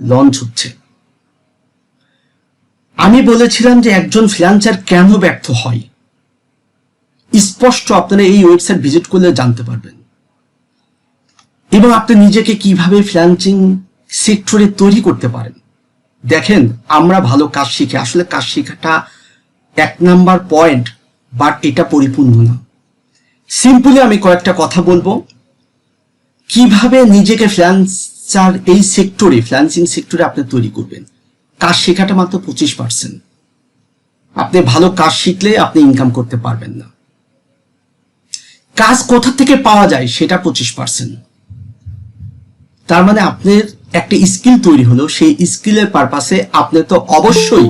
Launch হচ্ছে। আমি বলেছিলাম যে একজন ফ্রিল্যান্সার কেন ব্যর্থ হয়? স্পষ্ট আপনারা এই ওয়েবসাইট ভিজিট করলে জানতে পারবেন। এবং আপনি নিজেকে কীভাবে ফ্রিল্যান্সিং সেক্টরে তৈরি করতে পারেন। দেখেন, আমরা ভালো কাজ শিখি। আসলে কাজ শেখাটা এক নাম্বার পয়েন্ট বাট এটা পরিপূর্ণ না। সিম্পলি আমি কয়েকটা কথা বলব। কীভাবে নিজেকে ফ্রিল্যান্সার এই সেক্টরে ফ্রিল্যান্সিং সেক্টরে আপনি তৈরি করবেন। কাজ শেখাটা মাত্র পঁচিশ পার্সেন্ট আপনি ভালো কাজ শিখলে আপনি ইনকাম করতে পারবেন না। কাজ কোথা থেকে পাওয়া যায় সেটা পঁচিশ পার্সেন্ট তার মানে আপনার একটা স্কিল তৈরি হলো, সেই স্কিলের পারপাসে আপনি তো অবশ্যই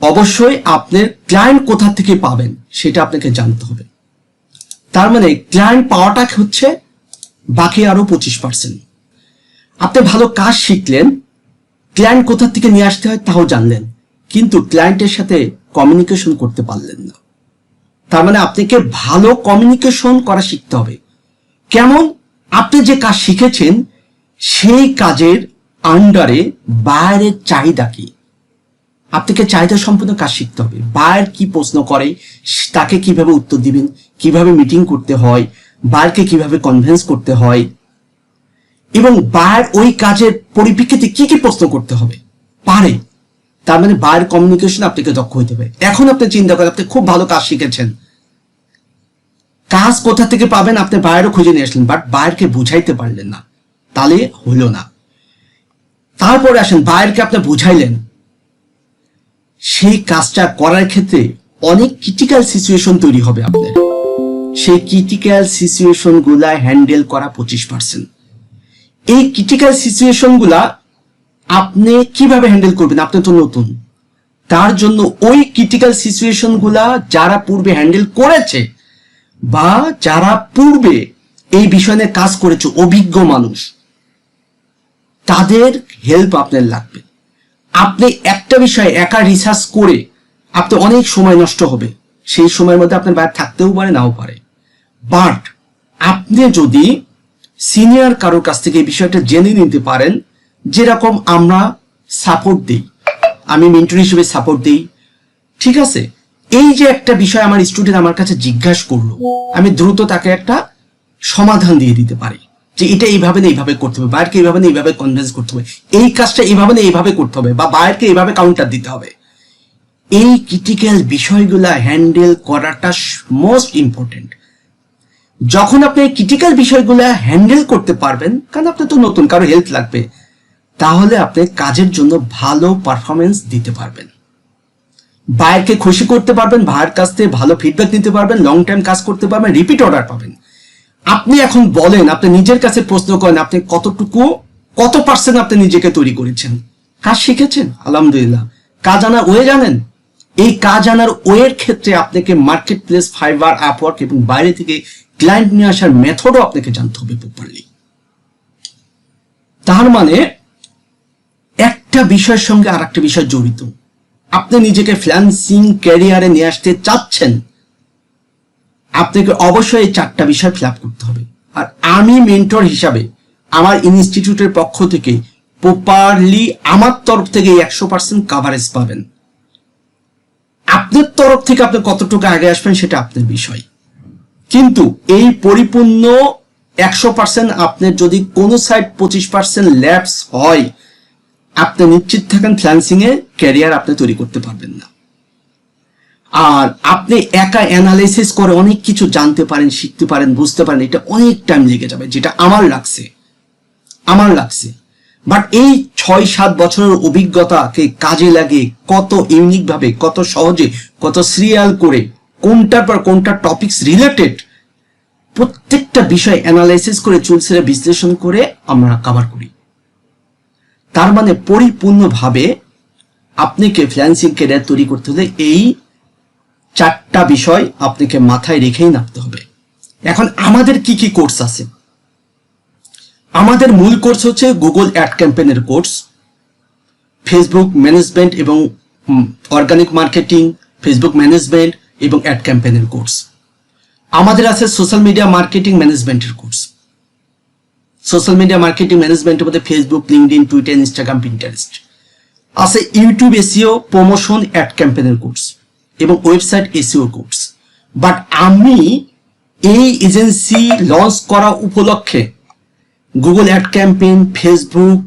অবশ্যই আপনার ক্লায়েন্ট কোথা থেকে পাবেন সেটা আপনাকে জানতে হবে। তার মানে ক্লায়েন্ট পাওয়াটা হচ্ছে বাকি আরও পঁচিশ পার্সেন্ট আপনি ভালো কাজ শিখলেন ক্লায়েন্ট কোথা থেকে নিয়ে আসতে হয় তাও জানলেন, কিন্তু ক্লায়েন্টের সাথে কমিউনিকেশন করতে পারলেন না। তার মানে আপনাকে ভালো কমিউনিকেশন করা শিখতে হবে। কেমন? আপনি যে কাজ শিখেছেন, সেই কাজের আন্ডারে বাইরের চাহিদা কি? আপনাকে চাহিদা সম্পূর্ণ কাজ শিখতে হবে। বায়ার কি প্রশ্ন করে, তাকে কীভাবে উত্তর দিবেন, কীভাবে মিটিং করতে হয় বায়ারকে কীভাবে কনভিন্স করতে হয়? এবং বায়ার ওই কাজের পরিপ্রেক্ষিতে কি কি প্রশ্ন করতে হবে? পারে। তার মানে বায়ার কমিউনিকেশন আপনাকে দক্ষ হইতে হবে। এখন আপনি চিন্তা করেন, আপনি খুব ভালো কাজ শিখেছেন। কাজ কোথা থেকে পাবেন আপনি বায়ারও খুঁজে নিয়ে আসলেন বাট বায়ারকে বুঝাইতে পারলেন না। তাহলে হলো না। তারপরে আসেন বায়ারকে আপনি বুঝাইলেন। সেই কাজটা করার ক্ষেত্রে অনেক ক্রিটিক্যাল সিচুয়েশন তৈরি হবে আপনার। সেই ক্রিটিক্যাল সিচুয়েশনগুলা হ্যান্ডেল করা পঁচিশ পার্সেন্ট এই ক্রিটিক্যাল সিচুয়েশনগুলা আপনি কীভাবে হ্যান্ডেল করবেন? আপনি তো নতুন। তার জন্য ওই ক্রিটিক্যাল সিচুয়েশনগুলা যারা পূর্বে হ্যান্ডেল করেছে বা যারা পূর্বে এই বিষয় নিয়ে কাজ করেছে, অভিজ্ঞ মানুষ, তাদের হেল্প আপনার লাগবে। আপনি একটা বিষয়ে একা রিসার্চ করে আপনি অনেক সময় নষ্ট হবে। সেই সময়ের মধ্যে আপনার বাইরে থাকতেও পারে, নাও পারে। বাট আপনি যদি সিনিয়র কারোর কাছ থেকে এই বিষয়টা জেনে নিতে পারেন, যেরকম আমরা সাপোর্ট দিই, আমি মেন্টর হিসেবে সাপোর্ট দিই, ঠিক আছে? এই যে একটা বিষয় আমার স্টুডেন্ট আমার কাছে জিজ্ঞাসা করল, আমি দ্রুত তাকে একটা সমাধান দিয়ে দিতে পারি। যে এটা এইভাবে না এইভাবে করতে হবে বাইরকে এইভাবে না এইভাবে কনভিন্স করতে হবে, এই কাজটা এইভাবে না এইভাবে করতে হবে, বা বাইরকে এইভাবে কাউন্টার দিতে হবে। এই ক্রিটিক্যাল বিষয়গুলা হ্যান্ডেল করাটা মোস্ট ইম্পর্টেন্ট যখন আপনি ক্রিটিক্যাল বিষয়গুলো হ্যান্ডেল করতে পারবেন, কারণ আপনি তো নতুন, কারও হেল্প লাগবে, তাহলে আপনি কাজের জন্য ভালো পারফরমেন্স দিতে পারবেন। বায়ারকে খুশি করতে পারবেন ভাইয়ের কাছ থেকে ভালো ফিডব্যাক নিতে পারবেন লং টাইম কাজ করতে পারবেন রিপিট অর্ডার পাবেন। আপনি এখন বলেন, আপনি নিজের কাছে প্রশ্ন করেন, আপনি কতটুকু, কত পার্সেন্ট আপনি নিজেকে তৈরি করেছেন? কাজ শিখেছেন? আলহামদুলিল্লাহ। কাজ আনার ওয়ে জানেন? এই কাজ আনার ওয়ের ক্ষেত্রে আপনাকে মার্কেট প্লেস ফাইবার আপওয়ার্ক এবং বাইরে থেকে ক্লায়েন্ট নিয়ে আসার মেথডও আপনাকে জানতে হবে প্রপারলি তার মানে একটা বিষয়ের সঙ্গে আর একটা বিষয় জড়িত। আপনি নিজেকে ফ্ল্যান্সিং ক্যারিয়ারে নিয়ে আসতে চাচ্ছেন, আপনাকে অবশ্যই এই চারটা বিষয় ফিল করতে হবে। আর আমি মেন্টর হিসাবে আমার ইনস্টিটিউটের পক্ষ থেকে প্রপারলি আমার তরফ থেকে একশো পার্সেন্ট কাভারেজ পাবেন। আপনার তরফ থেকে আপনি কতটুকু আগে আসবেন সেটা আপনার বিষয়। কিন্তু এই পরিপূর্ণ একশো পার্সেন্ট আপনার যদি কোনো সাইড পঁচিশ পার্সেন্ট ল্যাপস হয়, আপনি নিশ্চিত থাকেন ফ্ল্যান্সিং এ ক্যারিয়ার আপনি তৈরি করতে পারবেন না। আর আপনি একা অ্যানালাইসিস করে অনেক কিছু জানতে পারেন, শিখতে পারেন, বুঝতে পারেন, এটা অনেক টাইম লেগে যাবে, যেটা আমার লাগছে। আমার লাগছে। বাট এই ছয় সাত বছরের অভিজ্ঞতাকে কাজে লাগে কত ইউনিক ভাবে, কত সহজে, কত সিরিয়াল করে কোনটার পর কোনটা টপিকস রিলেটেড প্রত্যেকটা বিষয় অ্যানালাইসিস করে চুলসেরা বিশ্লেষণ করে আমরা কভার করি। তার মানে পরিপূর্ণভাবে আপনাকে ফ্রিল্যান্সিং ক্যারিয়ার তৈরি করতে হলে এই চারটা বিষয় আপনাকে মাথায় রেখেই নামতে হবে। এখন আমাদের কি কি কোর্স আছে? আমাদের মূল কোর্স হচ্ছে গুগল অ্যাড ক্যাম্পেনের কোর্স ফেসবুক ম্যানেজমেন্ট এবং অর্গানিক মার্কেটিং ফেসবুক ম্যানেজমেন্ট এবং অ্যাড ক্যাম্পেনের কোর্স আমাদের আছে সোশ্যাল মিডিয়া মার্কেটিং ম্যানেজমেন্টের কোর্স সোশ্যাল মিডিয়া মার্কেটিং ম্যানেজমেন্টের মধ্যে Facebook LinkedIn Twitter Instagram Pinterest আছে ইউটিউব এসিও প্রমোশন অ্যাড ক্যাম্পেনের কোর্স এবং ওয়েবসাইট এসিও কোর্স বাট আমি এই এজেন্সি লঞ্চ করা উপলক্ষে Google ad campaign Facebook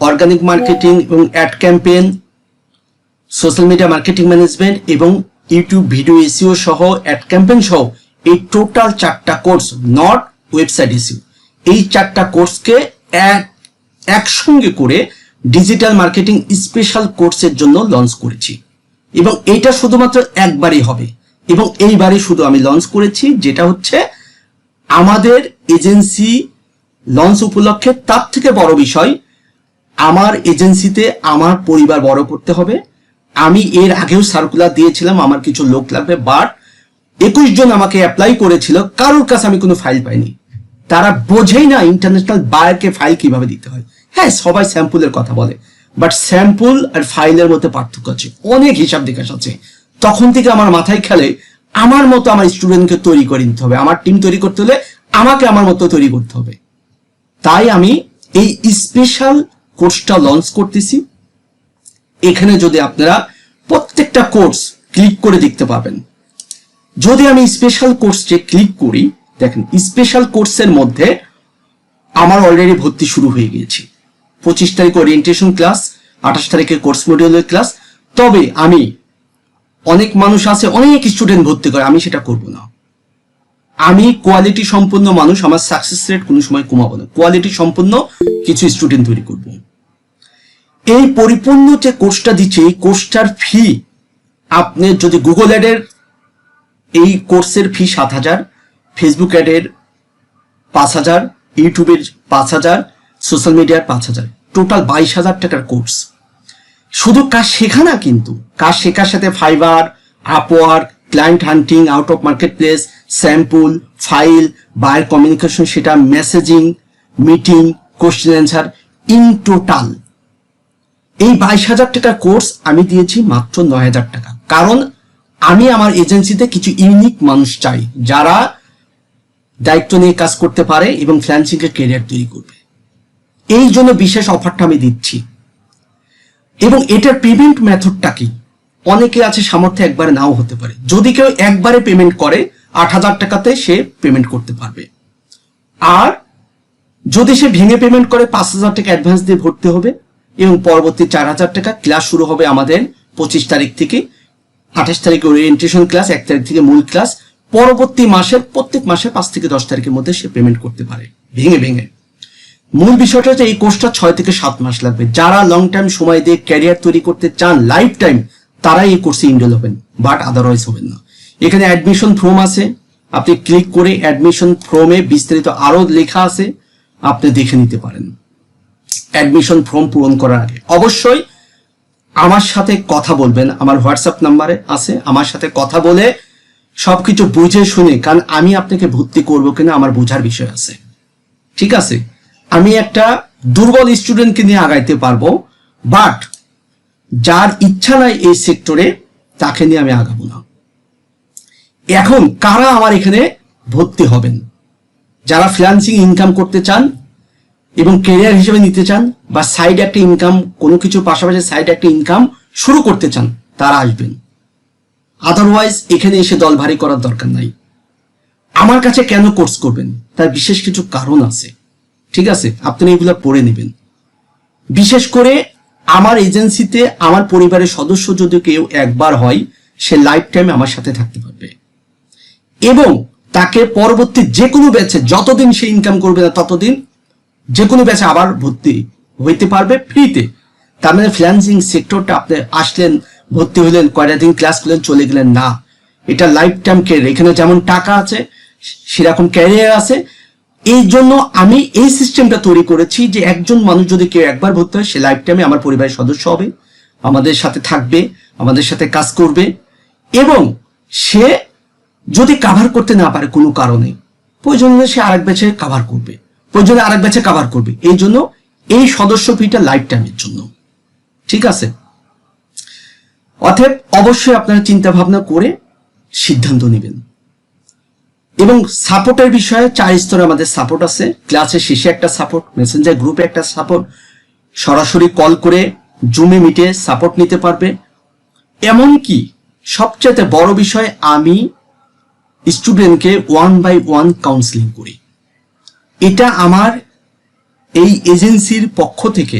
organic marketing এবং ad campaign social media marketing management এবং ইউটিউব ভিডিও এসিও সহ অ্যাড ক্যাম্পেইন সহ, এই টোটাল চারটা কোর্স নট ওয়েবসাইট এসিও এই চারটা কোর্সকে এক, একসঙ্গে করে ডিজিটাল মার্কেটিং স্পেশাল কোর্সের জন্য লঞ্চ করেছি। এবং এটা শুধুমাত্র একবারই হবে। এবং এইবারই শুধু আমি লঞ্চ করেছি, যেটা হচ্ছে আমাদের এজেন্সি লঞ্চ উপলক্ষে তার থেকে বড় বিষয়, আমার এজেন্সিতে আমার পরিবার বড় করতে হবে। আমি এর আগেও সার্কুলার দিয়েছিলাম, আমার কিছু লোক লাগবে বাট একুশ জন আমাকে অ্যাপ্লাই করেছিল, কারোর কাছে আমি কোনো ফাইল পাইনি। তারা বোঝেই না ইন্টারন্যাশনাল বায়ারকে ফাইল কীভাবে দিতে হয়। হ্যাঁ সবাই স্যাম্পলের কথা বলে বাট স্যাম্পল আর ফাইলের মধ্যে পার্থক্য আছে, অনেক হিসাব নিকাশ আছে। তখন থেকে আমার মাথায় খেলে, আমার মতো আমার স্টুডেন্টকে তৈরি করে নিতে হবে, আমার টিম তৈরি করতে হলে আমাকে আমার মতো তৈরি করতে হবে। তাই আমি এই স্পেশাল কোর্সটা লঞ্চ করতেছি। এখানে যদি আপনারা প্রত্যেকটা কোর্স ক্লিক করে দেখতে পাবেন। যদি আমি স্পেশাল কোর্সে ক্লিক করি, দেখেন স্পেশাল কোর্সের মধ্যে আমার অলরেডি ভর্তি শুরু হয়ে গিয়েছে। পঁচিশ তারিখ ওরিয়েন্টেশন ক্লাস আঠাশ তারিখে কোর্স মডিউলের ক্লাস তবে আমি অনেক মানুষ আছে, অনেক স্টুডেন্ট ভর্তি করে, আমি সেটা করব না। আমি কোয়ালিটি সম্পন্ন মানুষ, আমার সাকসেস রেট কোনো সময় কমাবো না। কোয়ালিটি সম্পন্ন কিছু স্টুডেন্ট তৈরি করব। এই পরিপূর্ণ যে কোর্সটা দিচ্ছে, এই কোর্সটার ফি আপনি যদি গুগল অ্যাডের এই কোর্সের ফি সাত হাজার ফেসবুক অ্যাডের পাঁচ হাজার ইউটিউবের পাঁচ হাজার সোশ্যাল মিডিয়ার পাঁচ হাজার টোটাল বাইশ হাজার টাকার কোর্স শুধু কাজ শেখা না কিন্তু, কাজ শেখার সাথে Fiverr Upwork client hunting out of marketplace sample file buyer communication সেটা messaging meeting question answer in total এই বাইশ হাজার টাকার কোর্স আমি দিয়েছি মাত্র নয় হাজার টাকা। কারণ আমি আমার এজেন্সিতে কিছু ইউনিক মানুষ চাই, যারা দায়িত্ব নিয়ে কাজ করতে পারে এবং ফ্রিল্যান্সিং এর কেরিয়ার তৈরি করবে। এই জন্য বিশেষ অফারটা আমি দিচ্ছি। এবং এটার পেমেন্ট মেথডটা কি? অনেকে আছে সামর্থ্য একবারে নাও হতে পারে। যদি কেউ একবারে পেমেন্ট করে, আট হাজার টাকাতে সে পেমেন্ট করতে পারবে। আর যদি সে ভেঙে পেমেন্ট করে, পাঁচ হাজার টাকা অ্যাডভান্স দিয়ে ভরতে হবে এবং পরবর্তী চার হাজার টাকা ক্লাস শুরু হবে আমাদের পঁচিশ তারিখ থেকে। আঠাশ তারিখে ওরিয়েন্টেশন ক্লাস এক তারিখ থেকে মূল ক্লাস পরবর্তী মাসের, প্রত্যেক মাসে পাঁচ থেকে দশ তারিখের মধ্যে সে পেমেন্ট করতে পারে। ভেঙে ভেঙে। মূল বিষয়টা হচ্ছে এই কোর্সটা ছয় থেকে সাত মাস লাগবে। যারা লং টাইম সময় দিয়ে ক্যারিয়ার তৈরি করতে চান লাইফ টাইম তারাই এই কোর্সে ইনরোল হবেন বাট আদারওয়াইজ হবেন না। এখানে অ্যাডমিশন ফর্ম আছে। আপনি ক্লিক করে অ্যাডমিশন ফর্মে বিস্তারিত আরও লেখা আছে। আপনি দেখে নিতে পারেন। অ্যাডমিশন ফর্ম পূরণ করার আগে। অবশ্যই আমার সাথে কথা বলবেন, আমার হোয়াটসঅ্যাপ নাম্বারে আছে, আমার সাথে কথা বলে সবকিছু বুঝে শুনে, কারণ আমি আপনাকে ভর্তি করব কিনা আমার বোঝার বিষয় আছে। ঠিক আছে? আমি একটা দুর্বল স্টুডেন্টকে নিয়ে আগাইতে পারব বাট যার ইচ্ছা নাই এই সেক্টরে তাকে নিয়ে আমি আগাবো না। এখন কারা আমার এখানে ভর্তি হবেন? যারা ফ্রিল্যান্সিং ইনকাম করতে চান এবং কেরিয়ার হিসেবে নিতে চান বা সাইড একটা ইনকাম কোনো কিছু পাশাপাশি সাইড একটা ইনকাম শুরু করতে চান, তারা আসবেন। আদারওয়াইজ এখানে এসে দল ভারী করার দরকার নাই। আমার কাছে কেন কোর্স করবেন? তার বিশেষ কিছু কারণ আছে। ঠিক আছে? আপনি এগুলো পড়ে নেবেন। বিশেষ করে আমার এজেন্সিতে আমার পরিবারের সদস্য যদি কেউ একবার হয়, সে লাইফ টাইমে আমার সাথে থাকতে পারবে। এবং তাকে পরবর্তী যে কোনো ব্যাচে যতদিন সে ইনকাম করবে না ততদিন যে কোনো ব্যাচে আবার ভর্তি হইতে পারবে ফ্রিতে তার মানে ফ্রিল্যান্সিং সেক্টরটা আপনি আসলেন, ভর্তি হলেন, কয়টা দিন ক্লাস করলেন, চলে গেলেন না। এটা লাইফ টাইম ক্যারিয়ার এখানে যেমন টাকা আছে, সেরকম ক্যারিয়ার আছে। এই জন্য আমি এই সিস্টেমটা তৈরি করেছি যে একজন মানুষ যদি কেউ একবার ভর্তি হয়, সে লাইফ টাইমে আমার পরিবারের সদস্য হবে, আমাদের সাথে থাকবে, আমাদের সাথে কাজ করবে এবং সে যদি কাভার করতে না পারে কোনো কারণে, প্রয়োজন হলে সে আরেক ব্যাচে কাভার করবে। প্রয়োজনে আরেক ব্যাচে কাভার করবে। এই জন্য এই সদস্য ফিটা লাইফ টাইমের জন্য। ঠিক আছে? অতএব অবশ্যই আপনারা চিন্তা ভাবনা করে সিদ্ধান্ত নেবেন। এবং সাপোর্টের বিষয়ে চার স্তরে আমাদের সাপোর্ট আছে। ক্লাসের শেষে একটা সাপোর্ট মেসেঞ্জার গ্রুপে একটা সাপোর্ট। সরাসরি কল করে জুমে মিটে সাপোর্ট নিতে পারবে। এমনকি সবচেয়ে বড় বিষয়, আমি স্টুডেন্টকে ওয়ান বাই ওয়ান কাউন্সিলিং করি। এটা আমার এই এজেন্সির পক্ষ থেকে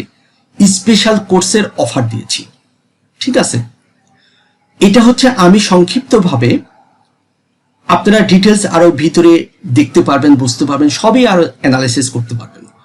স্পেশাল কোর্সের অফার দিয়েছি। ঠিক আছে? এটা হচ্ছে আমি সংক্ষিপ্তভাবে আপনারা ডিটেলস আরও ভিতরে দেখতে পারবেন, বুঝতে পারবেন, সবই আরও অ্যানালাইসিস করতে পারবেন।